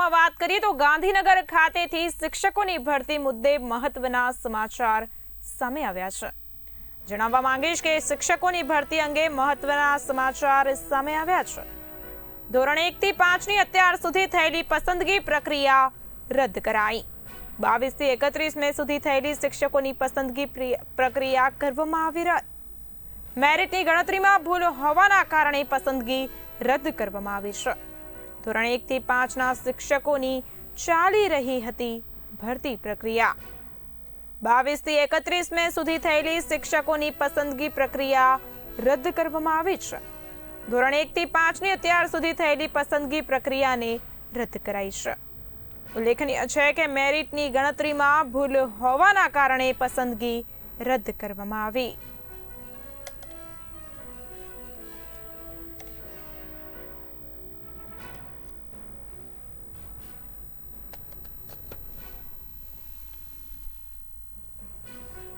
સમાચારોમાં વાત કરીએ તો ગાંધીનગર ખાતેથી શિક્ષકોની ભરતી મુદ્દે મહત્વના સમાચાર સામે આવ્યા છે. જણાવવા માંગીશ કે શિક્ષકોની ભરતી અંગે મહત્વના સમાચાર સામે આવ્યા છે. ધોરણ એક થી પાંચની અત્યાર સુધી થયેલી પસંદગી પ્રક્રિયા રદ કરાઈ. બાવીસથી એકત્રીસ મે સુધી થયેલી શિક્ષકોની પસંદગી પ્રક્રિયા કરવામાં આવી રહી. મેરિટની ગણતરીમાં ભૂલ હોવાના કારણે પસંદગી રદ કરવામાં આવી છે. ધોરણ એક થી પાંચના શિક્ષકોની ચાલી રહી હતી ભરતી પ્રક્રિયા. બાવીસથી એકત્રીસ મે સુધી થયેલી શિક્ષકોની પસંદગી પ્રક્રિયા રદ કરવામાં આવી છે. ધોરણ એક થી પાંચની અત્યાર સુધી થયેલી પસંદગી પ્રક્રિયાને રદ કરાઈ છે. ઉલ્લેખનીય છે કે મેરિટની ગણતરીમાં ભૂલ હોવાના કારણે પસંદગી રદ કરવામાં આવી.